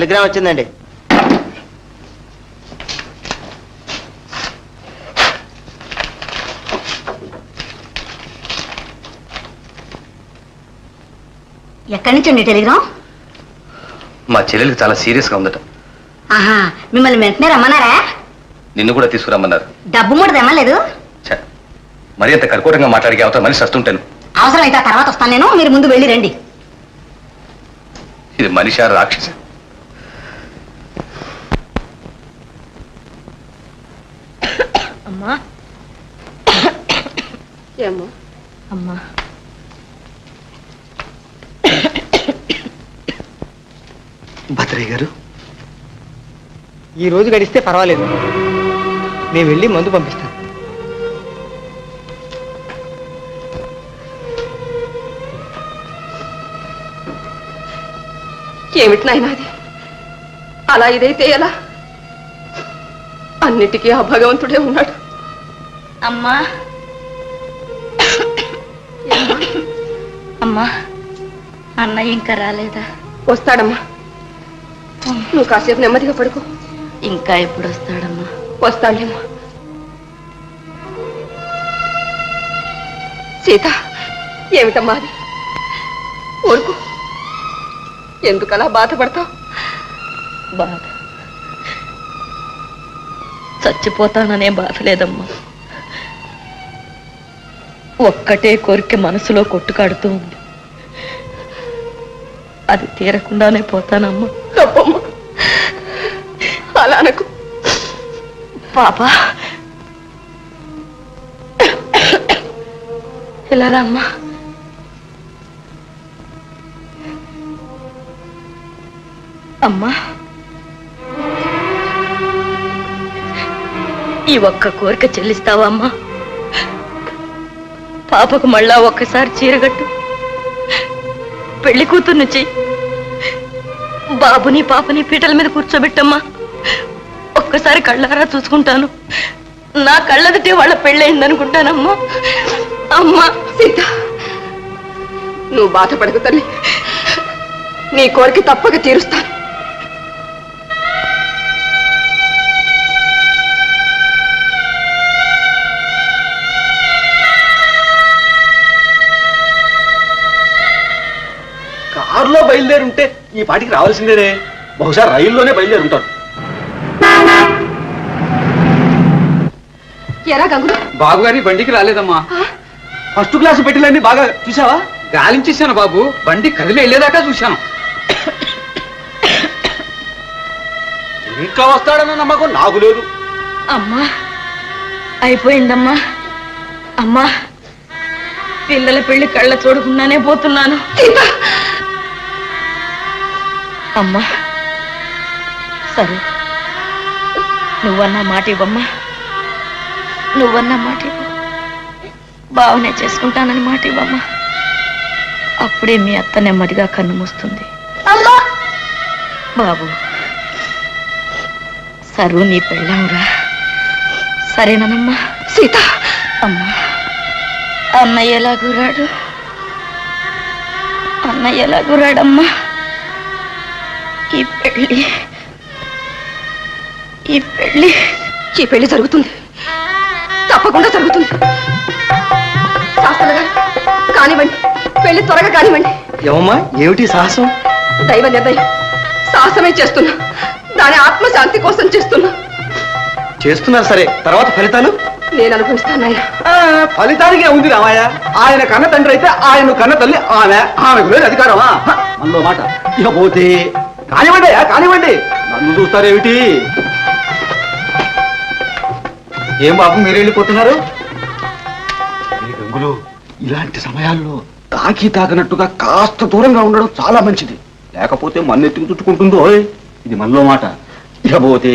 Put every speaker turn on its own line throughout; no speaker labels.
Telegram వచ్చిందండి.
ఎక్కడి నుంచి అండి టెలిగ్రామ్?
మా చెల్లెలికి చాలా సీరియస్గా ఉందట.
ఆహా మిమ్మల్ని వెంటనే రమ్మన్నారా?
నిన్ను కూడా తీసుకురమ్మన్నారు.
డబ్బు మూడు తెమ్మలేదు
ఛ, మరీ అంత కర్కోటంగా మాట్లాడికి అవతల మనిషి వస్తుంటాను.
అవసరమైతే ఆ తర్వాత వస్తాను నేను మీరు ముందు వెళ్ళి రండి.
ఇది మనిషి రాక్షస.
అమ్మా.
ఏమో.
అమ్మా.
భద్రయ్య గారు. ఈ రోజు గడిస్తే పర్వాలేదు. నేను వెళ్ళి మందు పంపిస్తాను.
ఏమిటి నాయనా అది? అలా ఇదైతే ఎలా? అన్నిటికీ ఆ భగవంతుడే ఉన్నాడు.
అమ్మా. అమ్మా అన్నయ్య ఇంకా రాలేదా?
వస్తాడమ్మా. నువ్వు కాసేపు నెమ్మదిగా పడుకో.
ఇంకా ఎప్పుడు వస్తాడమ్మా?
వస్తాడేమ్మా సీత ఏమిటమ్మా అది? ఊరుకు. ఎందుకలా బాధపడతావు?
బాధ. చచ్చిపోతాననే బాధ లేదమ్మా. ఒక్కటే కోరిక మనసులో కొట్టుకాడుతూ ఉంది. అది తీరకుండానే పోతానమ్మా.
తప్పమ్మా. అలా అనకు.
పాప ఇలా రమ్మా అమ్మా. ఈ ఒక్క కోరిక చెల్లిస్తావా అమ్మా? పాపకు మళ్ళా ఒక్కసారి చీరగట్టు. పెళ్ళి కూతుర్ని చెయ్యి. బాబుని పాపని పీటల మీద కూర్చోబెట్టమ్మా. ఒక్కసారి కళ్ళారా చూసుకుంటాను. నా కళ్ళదిటే వాళ్ళ పెళ్ళయింది అనుకుంటానమ్మా అమ్మా
సీత. నువ్వు బాధపడకు తల్లి. నీ కోరిక తప్పక తీరుస్తాను.
కారులో బయలుదేరి ఉంటే ఈ పాటికి రావాల్సిందేనే. బహుశా రైల్లోనే బయలుదేరి ఉంటాడు
ఎరా గంగులు.
బాబు గారి బండికి రాలేదమ్మా.
ఫస్ట్ క్లాస్ పెట్టిలన్నీ బాగా చూసావా?
గాలించేశాను బాబు. బండి కదిలి వెళ్ళేదాకా చూశాను.
ఇంకా వస్తాడన్న నమ్మకం నాకు లేదు.
అమ్మా అయిపోయిందమ్మా. అమ్మా పిల్లల పెళ్ళి కళ్ళ చూడకుండానే పోతున్నాను. అమ్మా. సరే. నువ్వన్నా మాట ఇవ్వమ్మా. నువ్వన్నా మాట ఇవ్వు. బావనే చేసుకుంటానని మాట ఇవ్వమ్మా. అప్పుడే మీ అత్త నెమ్మదిగా కన్ను మూస్తుంది. బాబు సరు నీ పెళ్ళాంరా. సరేనమ్మా
సీత!
అమ్మా. అన్నయ్య ఎలా గురాడు? అన్నయ్య ఎలా గురాడమ్మా? ఈ పెళ్ళి ఈ పెళ్ళి
ఈ పెళ్ళి జరుగుతుంది. తప్పకుండా జరుగుతుంది. శాస్త్రులు గారు కానివ్వండి. పెళ్ళి త్వరగా కానివ్వండి.
ఏమమ్మా ఏమిటి సాహసం?
దైవ నిర్ణయం. సాహసమే చేస్తున్నా. దాని ఆత్మశాంతి కోసం చేస్తున్నా.
చేస్తున్నారు సరే తర్వాత ఫలితాలు?
నేను అనుభవిస్తాను నాయనా.
ఆ, ఫలితానికే ఉంది రామయ్య ఆయన కన్న తండ్రి అయితే ఆయన కన్న తల్లి ఆమె. ఆమెకు లేదు అధికారమా? మనలో మాట. ఇక పోతే కానివ్వండి కానివ్వండి. నన్ను చూస్తారేమిటి? ఏం బాబు మీరు వెళ్ళిపోతున్నారు? ఏ గంగులు ఇలాంటి సమయాల్లో తాకి తాకినట్టుగా కాస్త దూరంగా ఉండడం చాలా మంచిది. లేకపోతే మన్నెత్తికి చుట్టుకుంటుందో ఓయ్. ఇది మనలో మాట. ఇక పోతే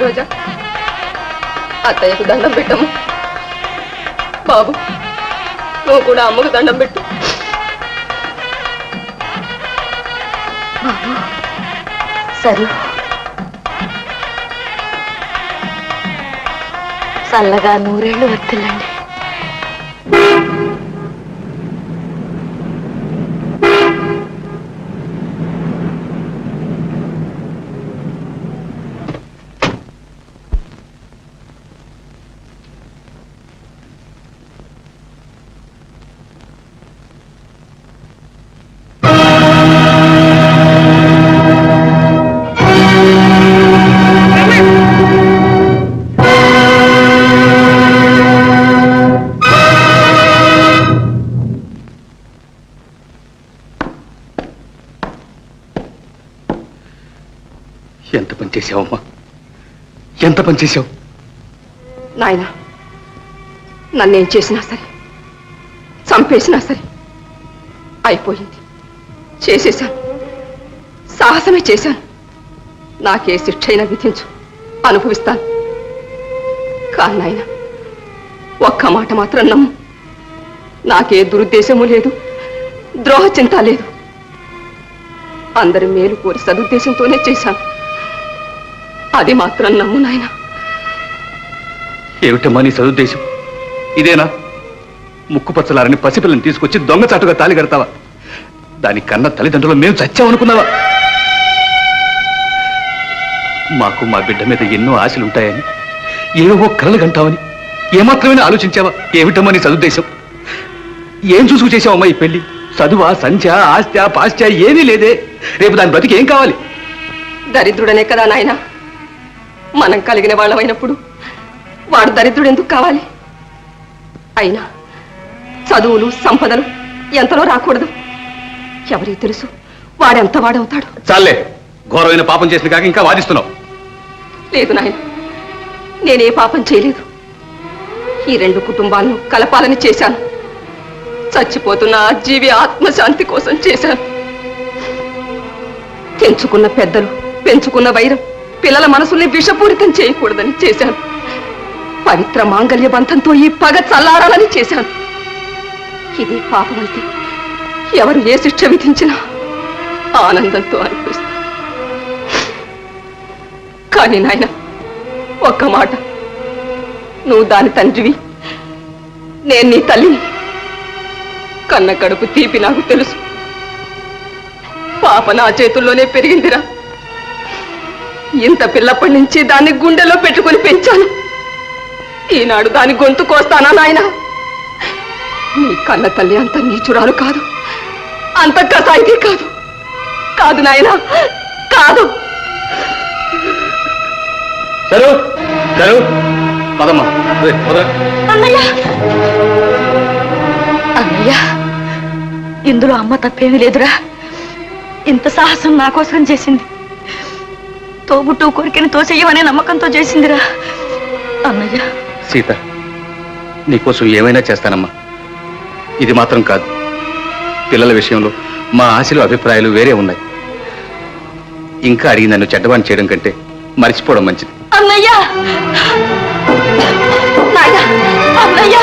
రోజా అత్తయ్యకు దండం పెట్టము బాబు నువ్వు కూడా అమ్మకు దండం పెట్టు.
సరే చల్లగా నూరేళ్ళు వర్తిల్లండి
చేసావమ్మా ఎంత పని చేసావు
నాయన నన్నేం చేసినా సరే చంపేసినా సరే అయిపోయింది. చేసేశాను. సాహసమే చేశాను. నాకే శిక్ష అయినా విధించు అనుభవిస్తాను. కానీ నాయన ఒక్క మాట మాత్రం నమ్ము. నాకే దురుద్దేశము లేదు ద్రోహ చింత లేదు. అందరి మేలు కోరి సదుద్దేశంతోనే చేశాను. అది మాత్రం నమ్ము నాయనా.
ఏమిటమ్మా నీ సదుద్దేశం? ఇదేనా? ముక్కు పచ్చలారని పసిపిల్లని తీసుకొచ్చి దొంగచాటుగా తాలి కడతావా? దాని కన్న తల్లిదండ్రులు మేము చచ్చామనుకున్నావా? మాకు మా బిడ్డ మీద ఎన్నో ఆశలు ఉంటాయని ఏవో కలలు కంటావని ఏమాత్రమైనా ఆలోచించావా? ఏమిటమ్మా నీ సదుద్దేశం? ఏం చూసుకు చేసావమ్మా ఈ పెళ్ళి చదువా సంధ్య ఆస్త్య పాస్త్య ఏమీ లేదే. రేపు దాని బతికి ఏం కావాలి?
దరిద్రుడనే కదా నాయన. మనం కలిగిన వాళ్ళమైనప్పుడు వాడు దరిద్రుడు ఎందుకు కావాలి? అయినా చదువులు సంపదలు ఎంతలో రాకూడదు? ఎవరికి తెలుసు? వాడెంత వాడవుతాడు?
చాలే ఘోరమైన పాపం చేసిన కాక ఇంకా వాదిస్తున్నావు.
లేదు నాయన నేనే పాపం చేయలేదు. ఈ రెండు కుటుంబాలను కలపాలని చేశాను. చచ్చిపోతున్న ఆ జీవి ఆత్మశాంతి కోసం చేశాను. తెంచుకున్న పెద్దలు పెంచుకున్న వైరం పిల్లల మనసుల్ని విషపూరితం చేయకూడదని చేశాను. పవిత్ర మాంగల్య బంధంతో ఈ పగ చల్లారాలని చేశాను. ఇది పాపమైతే ఎవరు ఏ శిక్ష విధించినా ఆనందంతో అనిపిస్తా కానీ నాయన ఒక్క మాట. నువ్వు దాని తండ్రివి. నేను నీ తల్లిని. కన్న కడుపు తీపి నాకు తెలుసు. పాప నా చేతుల్లోనే పెరిగిందిరా. ఇంత పిల్లప్పటి నుంచి దాన్ని గుండెలో పెట్టుకుని పెంచాను. ఈనాడు దాని గొంతు కోస్తానా నాయన? నీ కన్న తల్లి అంత నీచురాలు కాదు. అంత కసాయిది కాదు. కాదు నాయనా కాదు.
సరు సరు. పదమ్మా. అదే, పద.
అన్నయ్య! అన్నయ్య ఇందులో అమ్మ తప్పేమీ లేదురా. ఇంత సాహసం నా కోసం చేసింది. తోబుట్టు కోరికని తోసేయమనే నమ్మకంతో చేసిందిరా. అన్నయ్య
సీత నీకోసం ఏమైనా చేస్తానమ్మా. ఇది మాత్రం కాదు. పిల్లల విషయంలో మా ఆశలు అభిప్రాయాలు వేరే ఉన్నాయి. ఇంకా అడిగి నన్ను చెడ్డవాణి చేయడం కంటే మర్చిపోవడం మంచిది.
అన్నయ్య అన్నయ్య